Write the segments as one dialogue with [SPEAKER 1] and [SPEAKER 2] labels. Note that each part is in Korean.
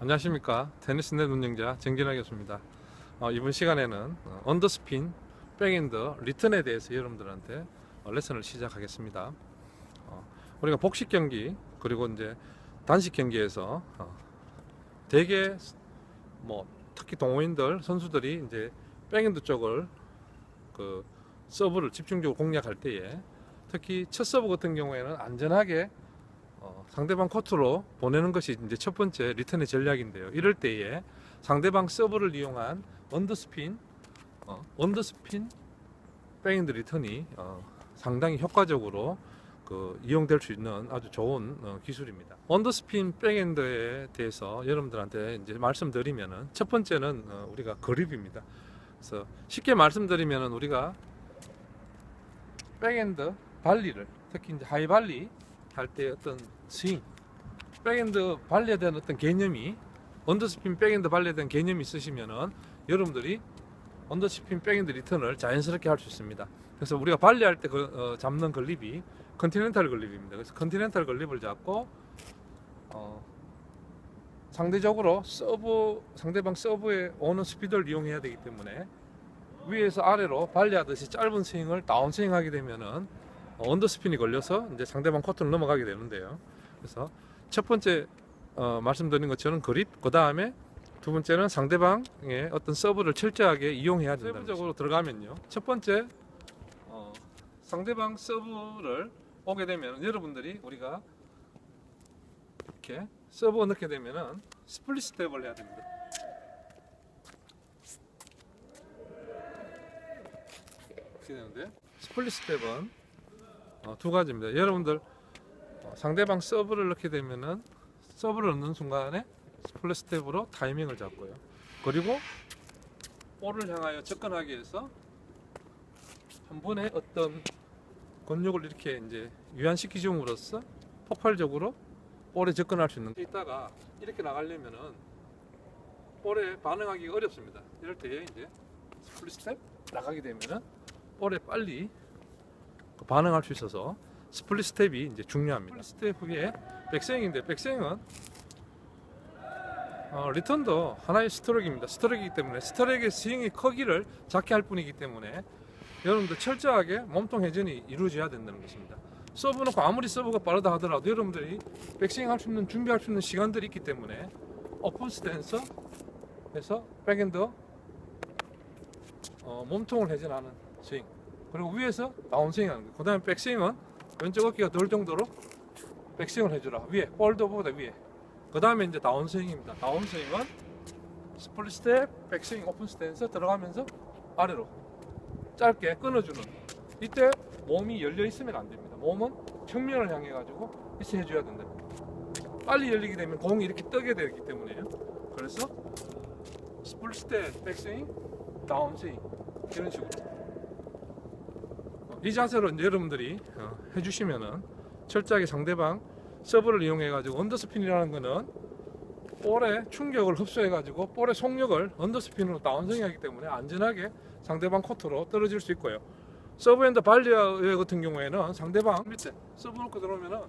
[SPEAKER 1] 안녕하십니까. 테니스 넷 운영자 정진하겠습니다. 어, 이번 시간에는 어, 언더스핀 백엔더 리턴에 대해서 여러분들한테 어, 레슨을 시작하겠습니다. 어, 우리가 복식 경기 그리고 이제 단식 경기에서 어, 대개 뭐 특히 동호인들 선수들이 이제 백엔더 쪽을 그 서브를 집중적으로 공략할 때에 특히 첫 서브 같은 경우에는 안전하게 어, 상대방 코트로 보내는 것이 이제 첫 번째 리턴의 전략인데요. 이럴 때에 상대방 서브를 이용한 언더스핀, 어, 언더스핀 백핸드 리턴이 어, 상당히 효과적으로 그 이용될 수 있는 아주 좋은 어, 기술입니다. 언더스핀 백핸드에 대해서 여러분들한테 이제 말씀드리면은 첫 번째는 어, 우리가 그립입니다. 그래서 쉽게 말씀드리면은 우리가 백핸드 발리를 특히 이제 하이발리 할 때 어떤 스윙 백핸드 발리에 대한 어떤 개념이 언더스핀 백핸드 발리에 대한 개념이 있으시면은 여러분들이 언더스핀 백핸드 리턴을 자연스럽게 할 수 있습니다. 그래서 우리가 발리할 때 그, 어, 잡는 걸립이 컨티넨탈 걸립입니다. 그래서 컨티넨탈 걸립을 잡고 어, 상대적으로 서브 상대방 서브에 오는 스피드를 이용해야 되기 때문에 위에서 아래로 발리하듯이 짧은 스윙을 다운 스윙하게 되면은 어, 언더스핀이 걸려서 이제 상대방 코트를 넘어가게 되는데요. 그래서 첫 번째 어, 말씀드린 것처럼 그립, 그 다음에 두 번째는 상대방의 어떤 서브를 철저하게 이용해야 된다. 세부적으로 들어가면요. 첫 번째 어, 상대방 서브를 오게 되면 여러분들이 우리가 이렇게 서브 넣게 되면은 스플릿 스텝을 해야 됩니다. 이렇게 되는데 스플릿 스텝은 어, 두 가지입니다. 여러분들 어, 상대방 서브를 넣게 되면은 서브를 넣는 순간에 스플릿 스텝으로 타이밍을 잡고요. 그리고 볼을 향하여 접근하기 위해서 한 번에 어떤 근육을 이렇게 이제 유한시키줌으로써 폭발적으로 볼에 접근할 수 있는 이따가 이렇게 나가려면은 볼에 반응하기가 어렵습니다. 이럴 때 이제 스플릿 스텝 나가게 되면은 볼에 빨리 그 반응할 수 있어서 스플릿 스텝이 이제 중요합니다. 스텝 후에 백스윙인데 백스윙은 어, 리턴도 하나의 스트로크입니다. 스트로크이기 때문에 스트로크의 스윙의 크기를 작게 할 뿐이기 때문에 여러분들 철저하게 몸통 회전이 이루어져야 된다는 것입니다. 서브 놓고 아무리 서브가 빠르다 하더라도 여러분들이 백스윙 할 수 있는 준비할 수 있는 시간들이 있기 때문에 오픈 스탠서 해서 백핸드 어, 몸통을 회전하는 스윙 그리고 위에서 다운스윙 하는 거예요. 그 다음에 백스윙은 왼쪽 어깨가 덜 정도로 백스윙을 해주라. 위에, 볼더보다 위에. 그 다음에 이제 다운스윙입니다. 다운스윙은 스플릿 스텝, 백스윙, 오픈 스탠스 들어가면서 아래로 짧게 끊어주는. 이때 몸이 열려 있으면 안 됩니다. 몸은 측면을 향해 가지고 이렇게 해줘야 된다. 빨리 열리게 되면 공이 이렇게 뜨게 되기 때문에요. 그래서 스플릿 스텝, 백스윙, 다운스윙 이런 식으로. 이 자세로 여러분들이 어, 해주시면은 철저하게 상대방 서브를 이용해 가지고 언더스핀이라는 거는 볼의 충격을 흡수해 가지고 볼의 속력을 언더스핀으로 다운스윙하기 때문에 안전하게 상대방 코트로 떨어질 수 있고요. 서브핸드 발리어 같은 경우에는 상대방 밑에 서브 놓고 들어오면은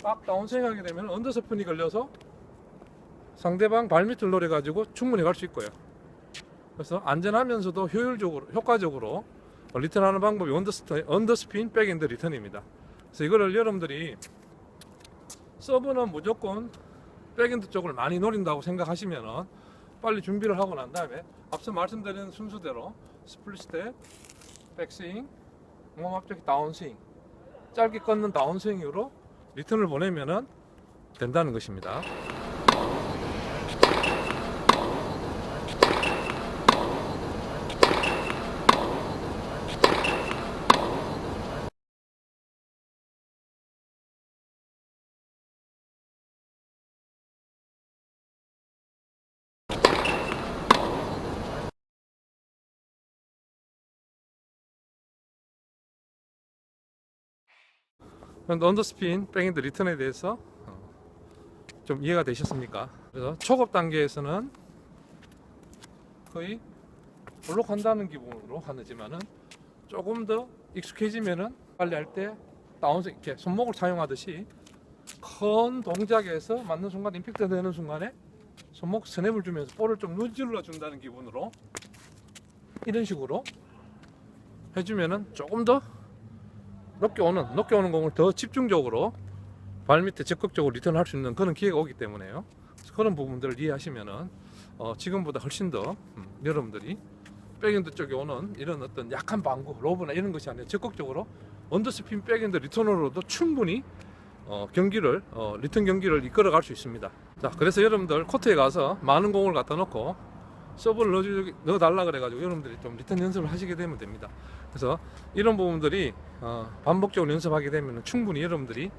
[SPEAKER 1] 딱 다운스윙하게 되면 언더스핀이 걸려서 상대방 발밑을 노려 가지고 충분히 갈 수 있고요. 그래서 안전하면서도 효율적으로 효과적으로 리턴하는 방법이 언더스트, 언더스핀 백엔드 리턴입니다. 그래서 이거를 여러분들이 서브는 무조건 백엔드 쪽을 많이 노린다고 생각하시면은 빨리 준비를 하고 난 다음에 앞서 말씀드린 순서대로 스플릿 스텝, 백스윙, 몸 앞쪽에 다운스윙, 짧게 꺾는 다운스윙으로 리턴을 보내면은 된다는 것입니다. 언더스핀 백핸드 리턴에 대해서 어, 좀 이해가 되셨습니까? 그래서 초급 단계에서는 거의 블록한다는 기분으로 하지만은 조금 더 익숙해지면은 빨리 할 때 다운스 이렇게 손목을 사용하듯이 큰 동작에서 맞는 순간 임팩트 되는 순간에 손목 스냅을 주면서 볼을 좀 문질러 준다는 기분으로 이런 식으로 해주면은 조금 더 높게 오는 높게 오는 공을 더 집중적으로 발 밑에 적극적으로 리턴할 수 있는 그런 기회가 오기 때문에요. 그런 부분들을 이해하시면은 어, 지금보다 훨씬 더 음, 여러분들이 백핸드 쪽에 오는 이런 어떤 약한 방구, 로브나 이런 것이 아니라 적극적으로 언더스핀 백핸드 리턴으로도 충분히 어, 경기를 어, 리턴 경기를 이끌어갈 수 있습니다. 자, 그래서 여러분들 코트에 가서 많은 공을 갖다 놓고 서브를 넣어주, 넣어달라 그래가지고 여러분들이 좀 리턴 연습을 하시게 되면 됩니다. 그래서 이런 부분들이 어, 반복적으로 연습하게 되면 충분히 여러분들이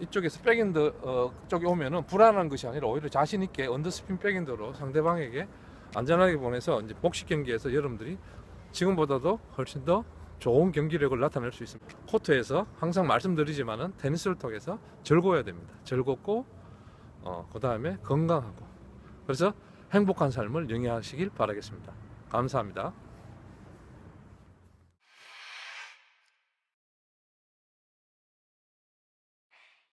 [SPEAKER 1] 이쪽에서 백핸드 어, 쪽에 오면은 불안한 것이 아니라 오히려 자신 있게 언더스핀 백핸드로 상대방에게 안전하게 보내서 이제 복식 경기에서 여러분들이 지금보다도 훨씬 더 좋은 경기력을 나타낼 수 있습니다. 코트에서 항상 말씀드리지만은 테니스를 통해서 즐거워야 됩니다. 즐겁고 어, 그 다음에 건강하고 그래서 행복한 삶을 영위하시길 바라겠습니다. 감사합니다.